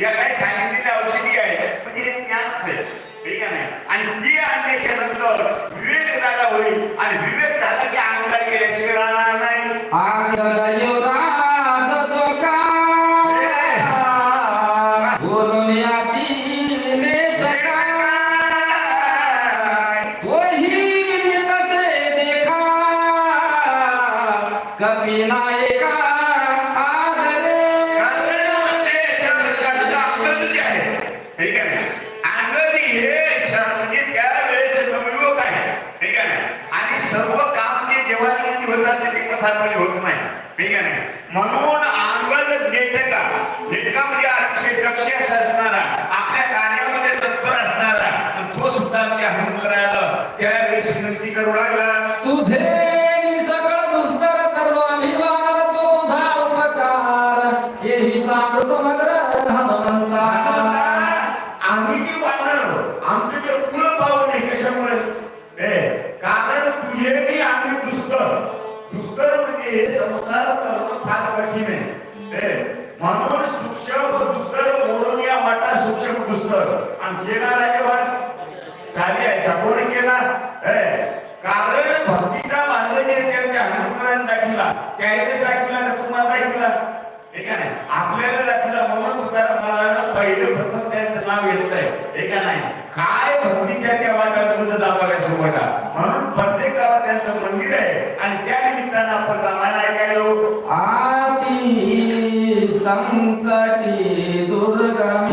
या काही सांगितलेली औषधी आहे? म्हणजे हे ज्ञानच आणि ती आणल्याच्या नंतर विवेक जागा होईल. आणि विवेक विनंती करू लागला. तुझे சங்காட்டி துர்கம.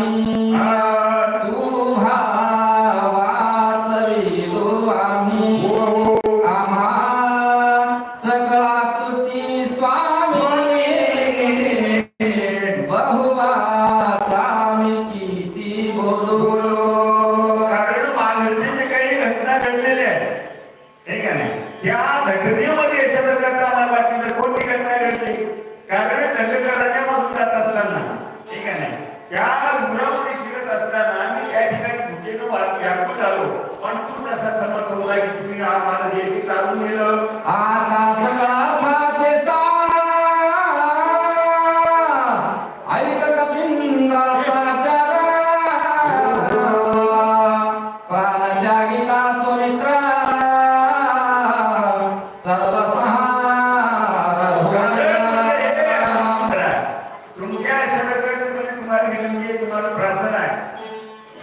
तुमच्या शब्दाकडे तुम्हाला विनंती तुम्हाला प्रार्थना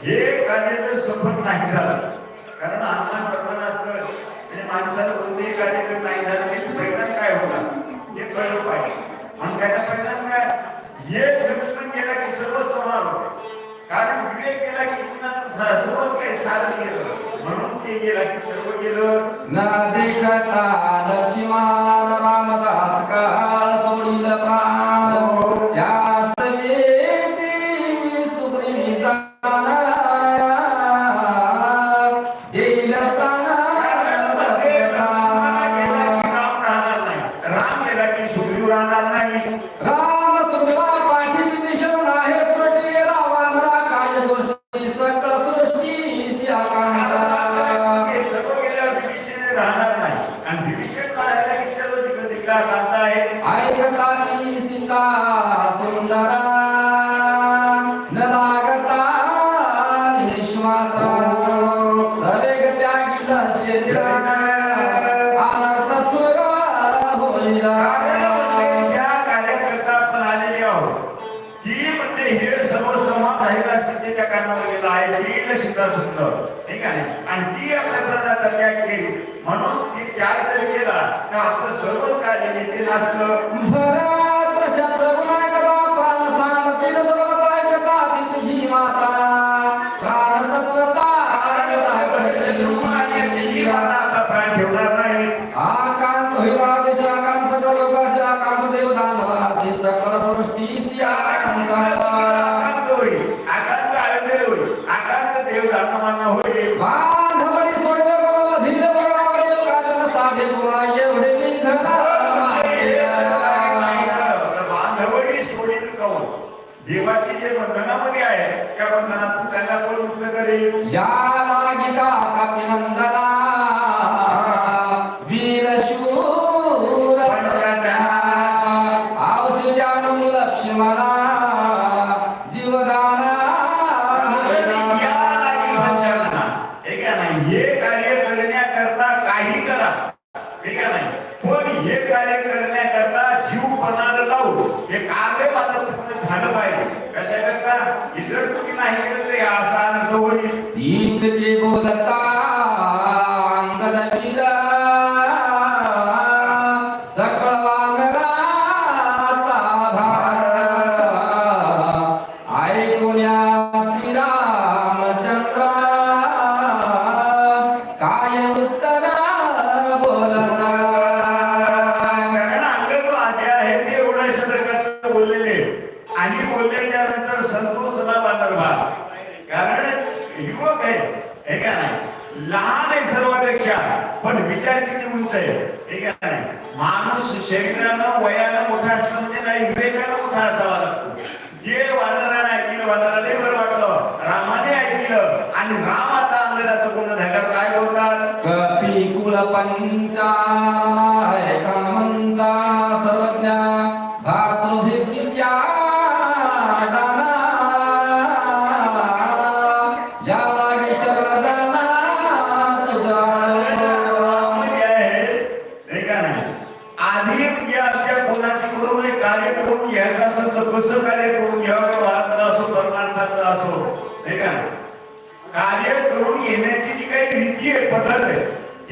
हे कार्य जर नाही झालं कारण आत्मा प्रमाण असतं माणसाला कोणतेही कार्य नाही झालं त्याचे परिणाम काय होणार हे कळलं पाहिजे म्हणून त्याचा परिणाम काय हे केला की सर्व समान कारण विवेक केला की सर्वच काही साधन केलं. म्हणून ते गेला की सर्व केलं.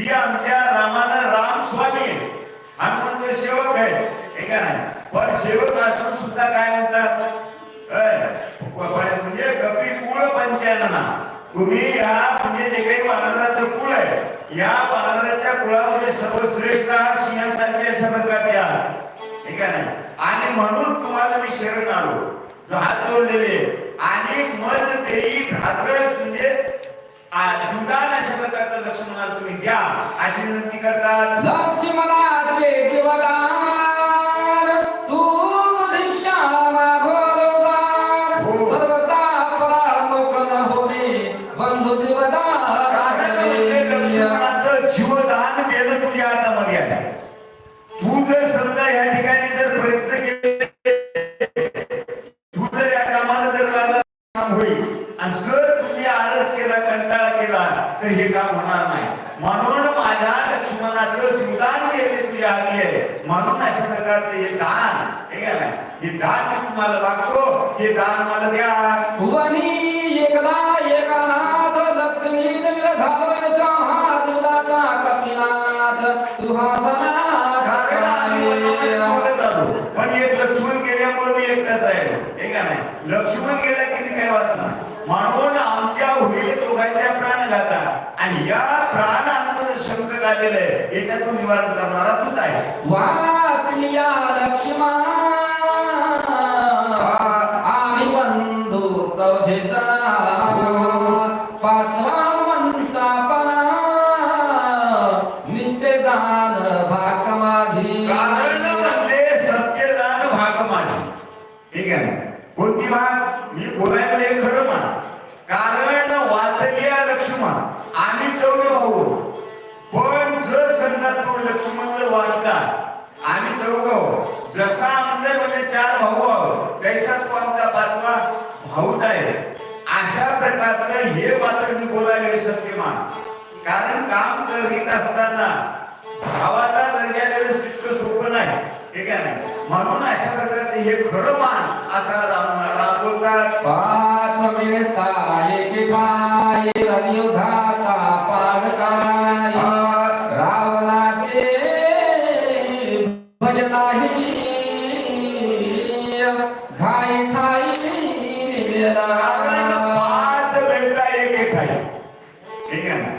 ती आमच्या रामानं राम स्वामी. आहे हनुमंत सेवक आहे हे का नाही. पण सेवक असून सुद्धा काय म्हणतात? म्हणजे कपी कुळ पंचायतना. तुम्ही या म्हणजे जे काही वानराचं कुळ आहे या वानराच्या कुळामध्ये सर्वश्रेष्ठ हा सिंहासारख्या शब्दाचे आहात ठीक आहे आणि म्हणून तुम्हाला मी शरण आलो. हात जोडलेले. आणि मज देई ढाकळ म्हणजे आ- जुदान अशा प्रकारचं म्हणाल तुम्ही. द्या. अशी विनंती करतात. लक्ष्मणाचे जीवदान करणारा तूच रावणाचे भजनाही घाई खाई पाच वेळेला एक एक आहे ठीक आहे ना?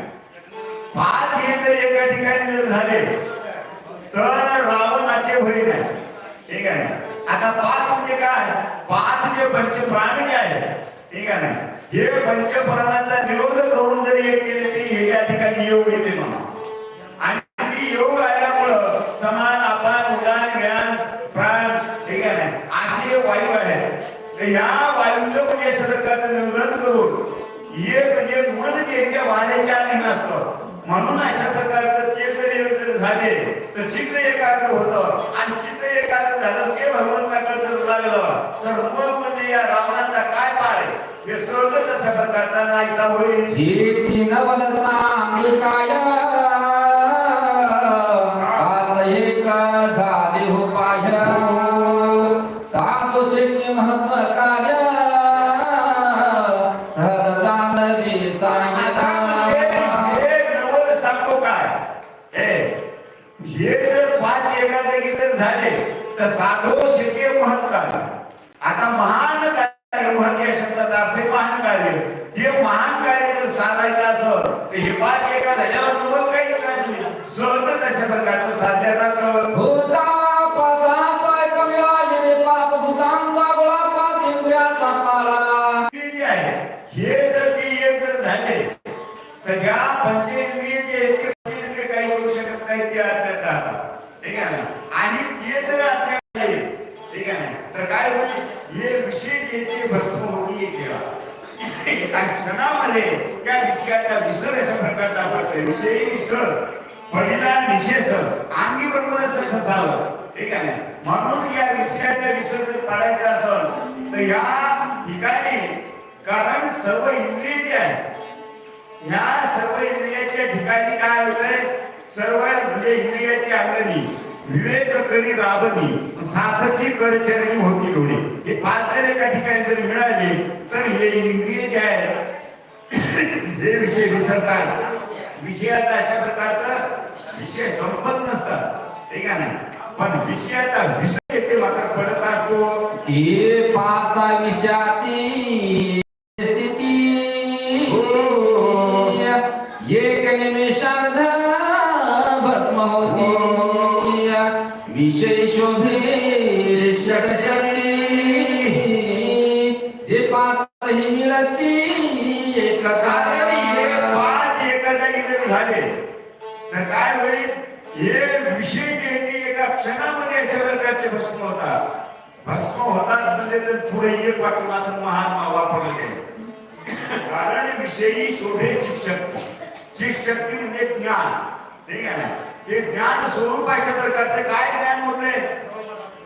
पाच हे जर एका ठिकाणी जर झाले तर रावणाचे भय नाही. ठीक आहे ना? आता पाच म्हणजे काय? पाच जे पंचप्राण जे आहे ठीक आहे ना? हे पंचप्राणाचा निरोध एक केले तरी हे या ठिकाणी योग येते म्हणा आणि ती योग आल्यामुळं समान अपान उदान ज्ञान प्राण ठीक आहे ना असे वायू आहेत या वायूचं म्हणजे सरकारचं नियोजन करून हे म्हणजे मन जे त्या वाऱ्याच्या अधीन असतं म्हणून अशा प्रकारचं ते जर नियोजन झाले तर चित्र एकाग्र होतं. आणि चित्र एकाग्र झालं ते भगवंताकडे जर लागलं तर मग या रावणाचा काय पाळ आहे? हे सहजच अशा नाहीसा होईल काय एका क्षणामध्ये त्या विषयाचा विसर अशा प्रकारचा पडतोय विषयी विसर पहिला निशेष अंगी बरोबर असं ठीक आहे? म्हणून या विषयाचा विसर जर पाडायचा असेल तर या ठिकाणी कारण सर्व इंद्रिय जे आहे ह्या सर्व इंद्रियाच्या ठिकाणी काय होतंय? सर्व म्हणजे इंद्रियाची अंगणी. विवेक करी राबनी साथची करचरणी होती डोळे. हे पात्र एका ठिकाणी जर मिळाले तर हे इंद्रिय जे आहे. जे विषय विसरतात. विषयाचा अशा प्रकारचा विषय संपत नसतात. ठीक आहे ना पण विषयाचा विषय ते मात्र पडत असतो. हे पाचा विषयाची एक वाक्य मात्र महान वापरलं गेलं कारण विषयी शोभेची शक्ती ची शक्ती म्हणजे ज्ञान, ठीक आहे ते ज्ञान स्वरूप अशा प्रकारचे काय ज्ञान होते?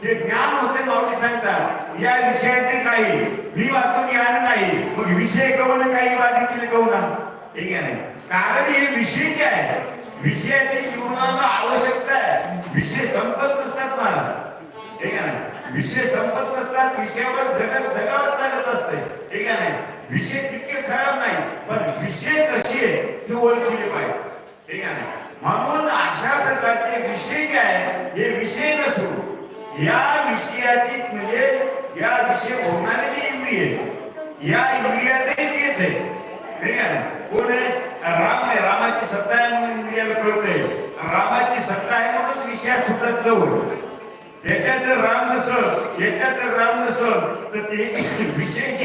ते ज्ञान होते माऊली सांगतात या विषयाचे काही मी वाचून ज्ञान नाही मग विषय कवण काही वादितील कवना ठीक आहे कारण हे विषय जे आहे विषयाची जीवनाला आवश्यकता आहे विषय संपत नसतात मला ठीक आहे विषय संपत नसतात विषयावर जगत जगावत लागत असते. ठीक आहे विषय तितके खराब नाही पण विषय कशी आहे ती ओळखली पाहिजे. ठीक आहे म्हणून अशा प्रकारचे विषय काय हे विषय नसून या विषयाची म्हणजे या विषय होणारे जी इंद्रिय या इंद्रियातही तेच आहे. ठीक आहे ना कोण आहे? राम आहे. रामाची सत्ता आहे म्हणून इंद्रियाला कळतंय. रामाची सत्ता आहे म्हणून विषयात सुद्धा जवळ याच्यात राम नसल याच्यात राम नसल तर ते विषय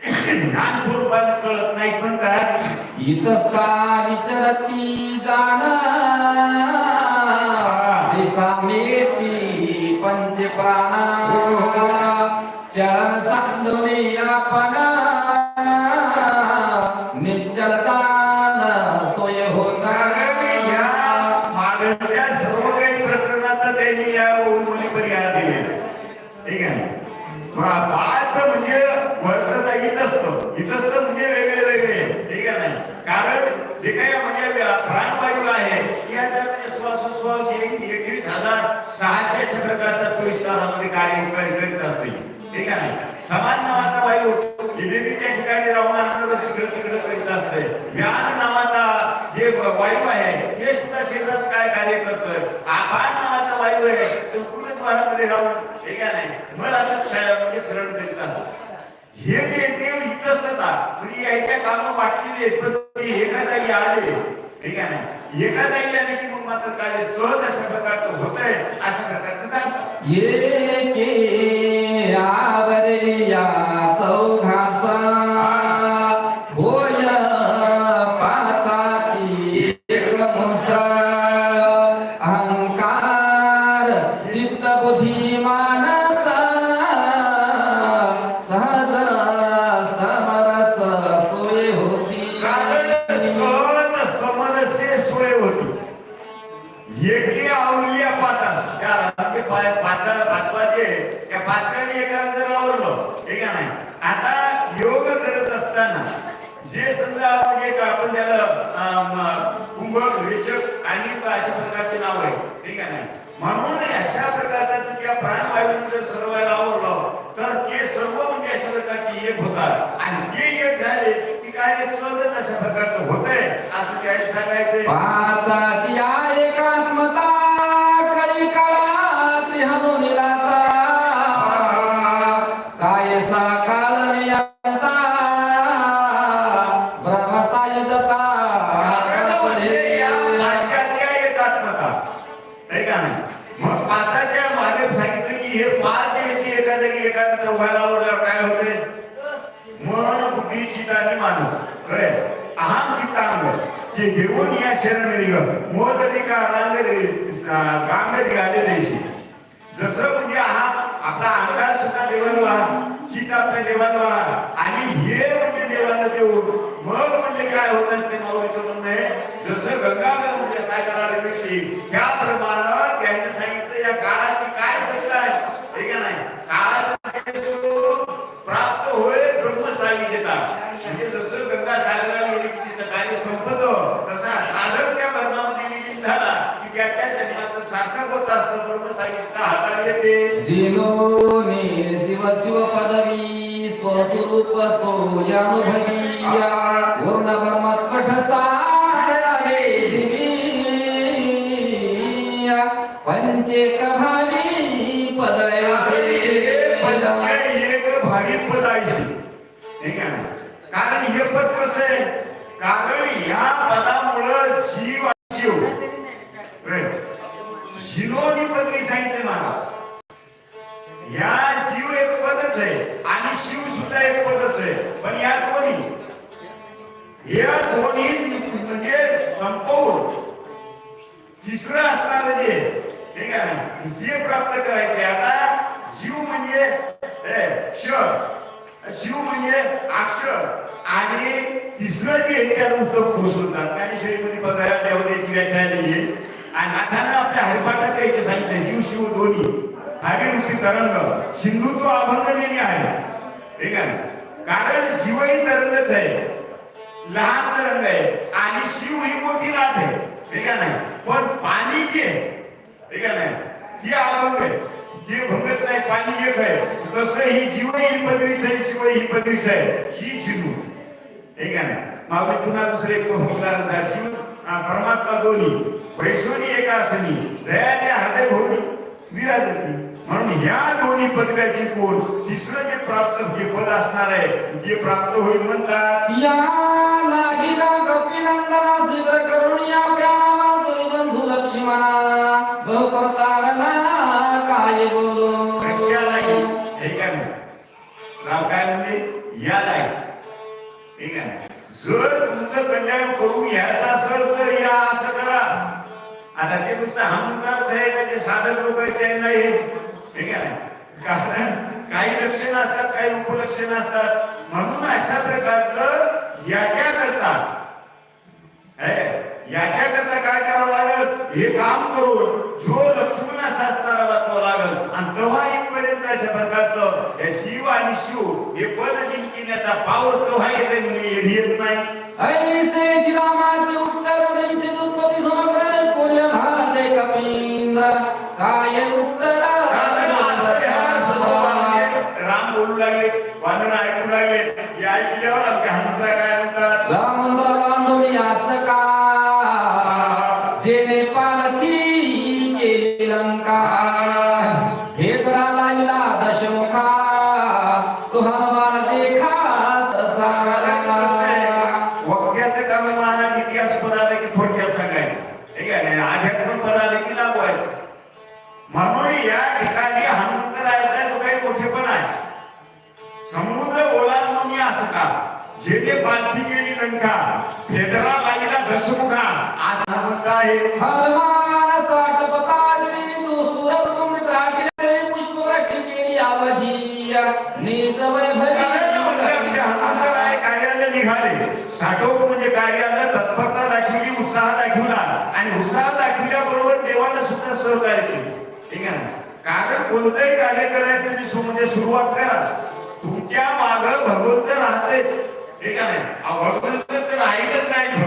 ज्ञान स्वरूपात कळत नाही पण काय? इतस्ता विचरती जाण? पंच पंचप्राणा चरण सांगणे आपण ठीक आहे पा- पाच म्हणजे वर्तता इतस्त इतस्त म्हणजे वेगळे वेगळे. ठीक आहे ना? कारण जे काही म्हणजे प्राणवायू आहे याच्या म्हणजे श्वासोश्वास एकवीस हजार सहाशे अशा प्रकारचा चोवीस तासामध्ये कार्य करीत असते. ठीक आहे समान नावाचा वायू विवेकीच्या ठिकाणी राहून आनंद तिकडे तिकडे करीत असते. व्यान नावाचा जे वायू आहे हे सुद्धा शरीरात काय कार्य करतोय आभार नावाचा वायू आहे तो कुटुंबामध्ये राहून हे काय नाही. मनाचं क्षय- म्हणजे क्षरण करीत असतात हे जे ते इतस्तता म्हणजे यायच्या कामं वाटलेले पण ते आले. ठीक आहे ना एका आले की मग मात्र कार्य सहज अशा प्रकारचं होत आहे अशा प्रकारचं सांगतात. आवरली घेऊन या शरण मोदरी का रांगरी गांगरी गाले देशी जसं म्हणजे हा आपला अंगार सुद्धा देवाला चित्त देवाला आणि हे म्हणजे देवाला देऊन मग म्हणजे काय होत असते माऊलीचं म्हणणं आहे जसं गंगाधर म्हणजे सागराला व्यक्ती त्याप्रमाणे त्यांनी सांगितलं या काळाची काय सत्ता आहे? ठीक आहे नाही? काळाचं प्राप्त होय ब्रह्मसागी देतात म्हणजे जसं गंगा सागराला व्यक्तीचं कार्य संपतं तसा साधक त्या कर्मामध्ये विलीन झाला की त्याच्या जन्माचं सार्थक होत असतं ब्रह्मसाईचा हातात येते. जिनोने जीव स्वस्वरूप सोयानुभवी पूर्ण ब्रह्मस्फट सारावे दिवी पंचेक भावी पदय पद आहे कारण हे पद कसं आहे? कारण या पदामुळं जीव दोन्ही या म्हणजे संपूर्ण तिसरं असणार जे ठीक आहे ना? जे प्राप्त करायचे आता जीव म्हणजे हे, शिव म्हणजे अक्षर आणि तिसरं जे आहे त्याला उत्तर खुश होतात काही ज्ञानेश्वरीमध्ये बघायला देवतेची व्याख्या नाहीये आणि नाथांना आपल्या हरिपाठात यायचे सांगितले जीव शिव दोन्ही हरिरूपी तरंग सिंधुत्व अभंगलेली आहे ठीक आहे कारण जीवही तरंगच आहे लहान तरंग आहे. आणि शिव ही मोठी लाट आहे. ठीक आहे नाही? पण पाणी जे ठीक आहे नाही? ती अभंग आहे. जे भंगत नाही पाणी एक आहे. तसं ही जीव ही पदवीच आहे शिव ही पदवीच आहे. ही जिनू ठीक आहे ना मागे पुन्हा दुसरे उदाहरण जीव परमात्मा दोन्ही. वैश्वनी एकासनी जयाच्या हृदय भोवनी विराजती. म्हणून ह्या दोन्ही पदव्याची कोण तिसरं जे प्राप्त जे पद असणार आहे जे प्राप्त होईल म्हणतात. या लागिला शीघ्र करुणिया प्यावा बंधू लक्ष्मणा. बहुपरतारणा काय बोलो कशालाही ठीक आहे काय म्हणजे ठीक? जर तुमचं कल्याण करून घ्यायचं असेल तर या असं करा. आता ते नुसतं हमकारच आहे का? जे साधक लोक आहेत त्यांना हे ठीक आहे कारण काही लक्षणं असतात काही उपलक्षणं असतात म्हणून अशा प्रकारचं याच्या करता याच्याकरता काय करावं लागल? हे काम करून जो लक्ष्मण असा असणारा वाचवा आणि तेव्हा इथपर्यंत अशा प्रकारचं हे जीव आणि शिव हे पद जिंकण्याचा पावर तेव्हा येत नाही. केली लंका हे जरा दशमुखा. तुहा माल देखा तसा वाक्याचं काम मला इतिहास पद आलं की थोडक्यात सांगायचं. ठीक आहे आणि आध्यात्म पद आलं की लाभवायचं. म्हणून या ठिकाणी हनुमंत राहायचा तो काही मोठेपण आहे. समुद्र ओलांडून असं का? जेथे बांधली गेली लंका फेदरा लागला दशमुखा. असा म्हणता आहे सर्व कार्य केले. ठीक आहे ना? कारण कोणतंही कार्य करायचं म्हणजे तुम्ही म्हणजे सुरुवात करा. तुमच्या माग भगवंत राहते. ठीक आहे ना? भगवंत तर राहीलच नाही.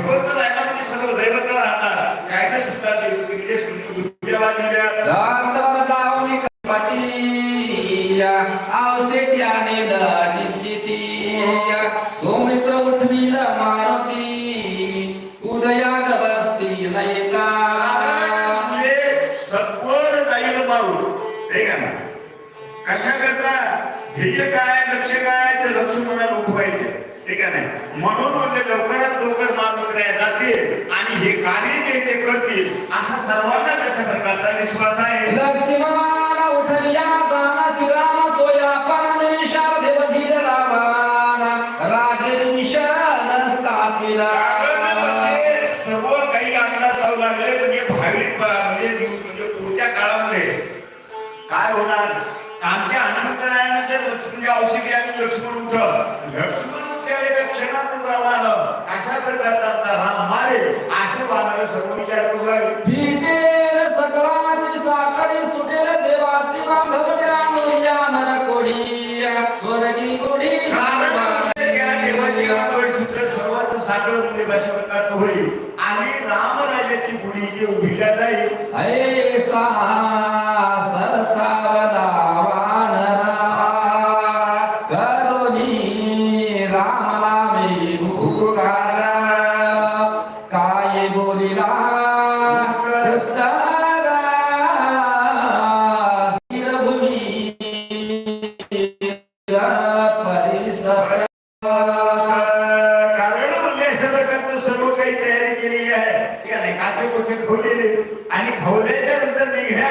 करतील असा सर्वांना कशा प्रकारचा विश्वास आहे? लक्ष्मणाला उठलिया सोया स्थापिला सर्व काही अंदाज लावू लागले म्हणजे भाविक म्हणजे म्हणजे पुढच्या काळामध्ये. काय होणार? आमच्या हनुमंतरायनं जर म्हणजे औषधी आणि लक्ष्मण उठ लक्ष्मण उठल्या एका क्षणातच राम आलं. अशा प्रकारचा आमचा राम मारे असे वाहणारे सर्व विचार करू लागले. फिटेल सकळाची साखळी सुटेल देवाची बांधवट्या अनुया नर कोडी स्वर्गी कोडी. कारण म्हणजे त्या देवाची आवड सूत्र सर्वांचं साखळ म्हणजे अशा प्रकारचं होईल. आणि रामराजाची गुढी जी उभिल्या जाईल सरसावला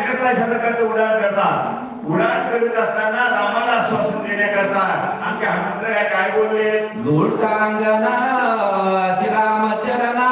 नंतर प्रकारचं उडान करतात. उडान करत असताना रामाला आश्वासन देण्याकरता आमचे हनुमंत काय काय बोलले? लुटांगना श्रीरामचरणा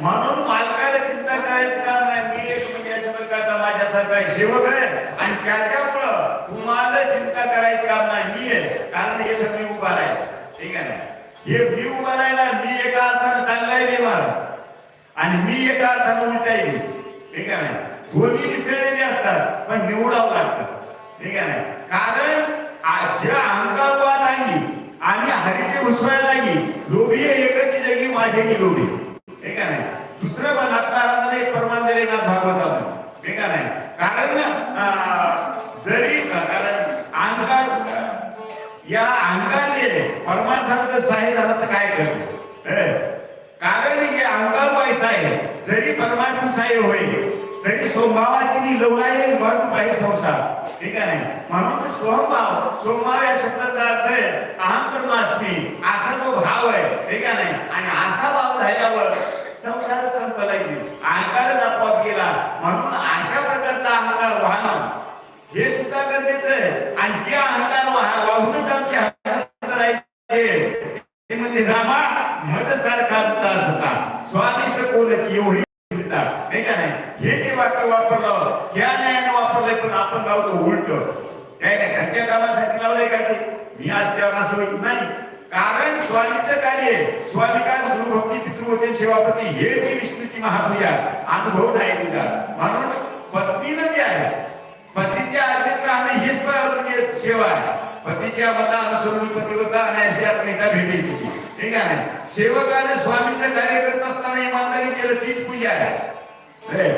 म्हणून मालकाला चिंता करायचं काम नाही मी एक म्हणजे अशा प्रकारचा माझ्यासारखा सेवक आहे. आणि त्याच्यामुळं तुम्हाला चिंता करायचं काम नाही मी आहे. कारण हे सगळी उभा राहील ठीक आहे ना? हे मी उभा राहिला मी एका अर्थानं चांगला आहे देवाला आणि मी एका अर्थानं उलटा येईल ठीक आहे ना? दोन्ही मिसळलेले असतात पण निवडावं लागतं. ठीक आहे ना? कारण जे ज्या नाही आहे आणि हरीचे घुसवायला लागली लोभी एकची जगी माझ्याची लोभी ठीक आहे ना? दुसरं पण आत्मारामध्ये एक प्रमाण दिले ना भागवतामध्ये. ठीक आहे ना? कारण जरी कारण अंकार या अहंकारने परमार्थार्थ सहाय्य झालं तर काय करतो कारण हे अहंकार आहे जरी परमार्थ सहाय्य होईल तरी स्वभावाची लवळाई भर पाहिजे संसार ठीक आहे म्हणून स्वभाव स्वभाव या शब्दाचा अर्थ आहे अहम ब्रह्मास्मी असा जो भाव आहे ठीक आहे नाही आणि असा भाव झाल्यावर संसार संपला गेली अहंकारच आपोआप गेला म्हणून अशा प्रकारचा अहंकार वाहणं हे सुद्धा गरजेचं आहे आणि ते अहंकार वाह- वाहूनच आमचे अहंकार आहे ते म्हणजे रामा मज सारखा विकास होता स्वामी सकोलची एवढी चिंता नाही का नाही हे जे वाक्य वापरलं त्या न्यायाने वापरलंय पण आपण लावतो उलट काय नाही घरच्या कामासाठी लावलंय का ते मी आज त्यावर असं होत नाही कारण स्वामीचं कार्य आहे. स्वामी काय गुरुभक्ती पितृवचन सेवापती हे ती विष्णूची महापूजा अनुभव नाही तुझा. म्हणून पत्नीनं जे आहे पतीच्या आज्ञेत राहणं हेच म्हणजे सेवा आहे. पतीच्या मता अनुसरून पतिव्रता आणि अशी आपल्याला भेटायची. ठीक आहे? सेवकाने स्वामीचं कार्य करत असताना इमानदारी केलं तीच पूजा आहे.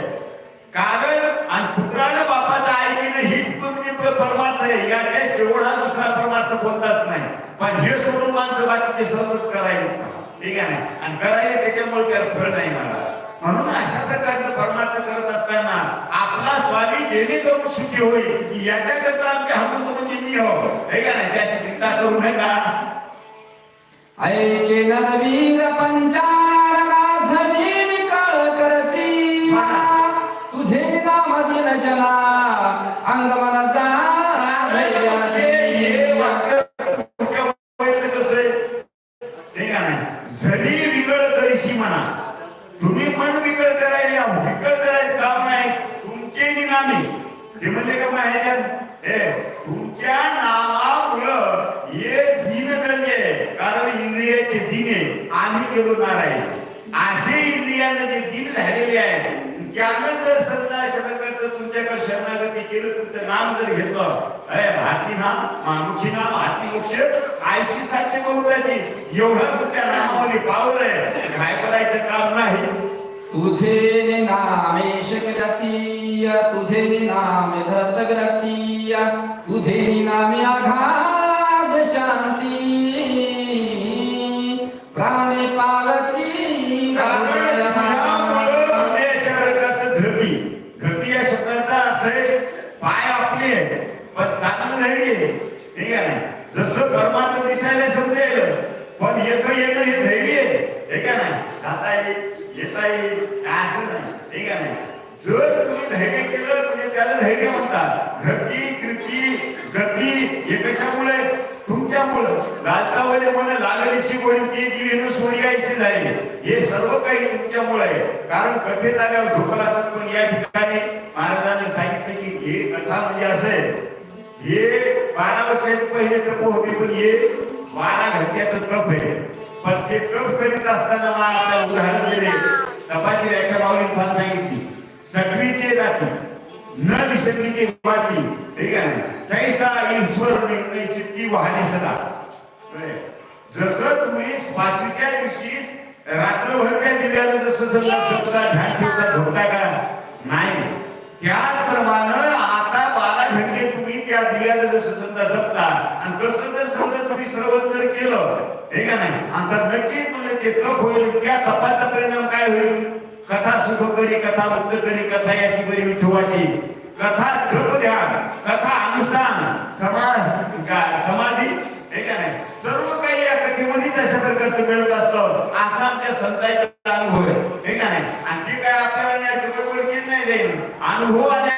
कारण आणि पुत्रानं बापाचं ऐकणं ही म्हणजे परमार्थ आहे. याच्या शेवट हा दुसरा परमार्थ कोणताच नाही. पण हे सोडून माणसं बाकीचे सर्वच करायला ठीक आहे ना? आणि करायचे त्याच्यामुळे त्याला फळ नाही मला. म्हणून अशा प्रकारचं परमार्थ करत असताना आपला स्वामी जेणेकरून सुखी होईल याच्याकरता आमचे हनुमान म्हणजे मी हो. हे का नाही त्याची चिंता करू नका. ऐके नरवीर पंचार राधवी विकळ करसी तुझे नाम दिन जला अंगमन आम्ही ते म्हणजे का महाराजांन हे तुमच्या नामामुळं हे दिन धन्य कारण इंद्रियाचे दिने आम्ही गेलो नारायण. असे इंद्रियानं जे दिन झालेले आहे त्यानं जर समजा शरणागत तुमच्याकडे शरणागती केलं तुमचं नाम जर घेतलं अय भारती नाम मानुषी नाम हाती मोक्ष आयसी साचे बहुताची एवढं तुमच्या नामामध्ये पावर आहे. काय करायचं काम नाही. तुझे नामे शकती तुझे नामे विरक्ती तुझे नामे आघात शांती. प्राणे पावती या शब्दाचा अर्थ आहे पाय आपले पण. ठीक आहे ना? जसं परमात्मा दिसायला समजेल पण येतं येणं हे धैर्य आहे. ठीक आहे ना? येईल येता येईल काय असं नाही ठीक आहे जर तुम्ही धैर्य केलं म्हणजे त्याला धैर्य म्हणतात. धरती कृती गती हे कशामुळे? तुमच्यामुळं. लालतावले मन लागलीशी गोळी ती जीवेनु सोडी गायची झाली हे सर्व काही तुमच्यामुळे. आहे कारण कथेत आल्यावर धोका लागत पण या ठिकाणी महाराजांनी सांगितलं की हे कथा म्हणजे असं आहे. हे बारा वर्षाचे पहिले तप होते पण हे बारा घटक्याचं तप आहे. पण ते करीत असताना मला उदाहरण दिले तपाची व्याख्या माऊली फार सांगितली. सटवीचे रात्री न विसरलीचे वाटी ठीक आहे ना? कैसा ईश्वर निर्णय चित्ती वाहली सदा. जसं तुम्ही पाचवीच्या दिवशी रात्रभर काय दिल्यानं जसं समजा ध्यान ठेवता झोपता का नाही. त्याप्रमाणे त्या दिव्याला जसं समजा जपता आणि तसं जर समजा तुम्ही श्रवण जर केलं हे का नाही? आता नक्की म्हणजे ते कप होईल त्या कपाचा परिणाम काय होईल? कथा सुख करी कथा मुक्त करी कथा याची बरी विठोबाची. कथा जप ध्यान कथा अनुष्ठान समाज समाधी हे का नाही? सर्व काही या कथेमध्येच अशा प्रकारचं मिळत असतं. असा आमच्या संतांचा अनुभव आहे. हे का नाही? आणि ते काय आपल्याला अशा बरोबर नाही देईल अनुभव आल्या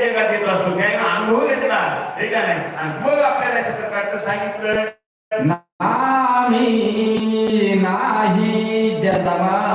जगात येतो असतो त्याने अनुभव घेतला हे का नाही आणि मग आपल्याला अशा प्रकारचं सांगितलं. नामी नाही जन्म.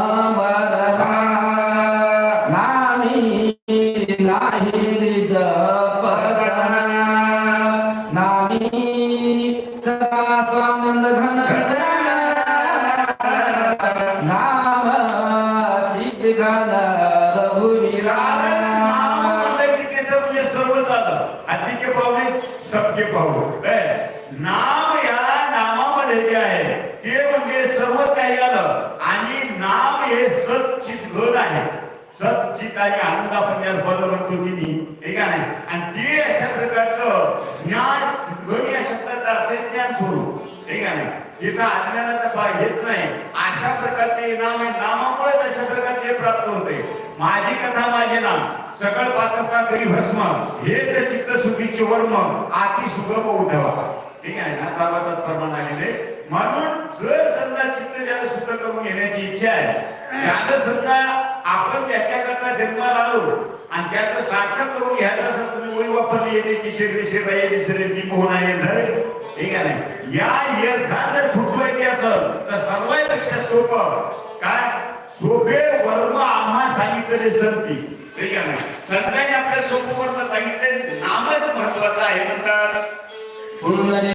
हे सचित घन आहे. सचित आणि आनंद आपण ज्याला पद म्हणतो की हे का नाही? आणि ते अशा प्रकारचं ज्ञान घन या शब्दाचा अर्थ ज्ञान स्वरूप हे का नाही? तिथं अज्ञानाचा भाग येत नाही. अशा प्रकारचे नाम आहे नामामुळेच अशा प्रकारचे प्राप्त होते. माझी कथा माझे नाम. सकळ पात्रता करी भस्म. हेच चित्त सुखीचे वर्म. आती सुगम उद्धवा ठीक आहे ना प्रभातात प्रमाण आलेले म्हणून जर समजा चित्त ज्याला शुद्ध करून घेण्याची इच्छा आहे ज्याला समजा आपण त्याच्याकरता जन्माला आलो आणि त्याचं सार्थक करून घ्यायचं असं तुम्ही वय वापरली येण्याची शरीर शेवा येणे शरीर दीप होणार हे झाले. ठीक आहे या यशा जर फुटवायची असेल तर सर्वांपेक्षा सोपं. काय? सोपे वर्म आम्हा सांगितलेले संती ठीक आहे ना? संतांनी आपल्या सोपं वर्म सांगितले. नामच महत्वाचं आहे म्हणतात.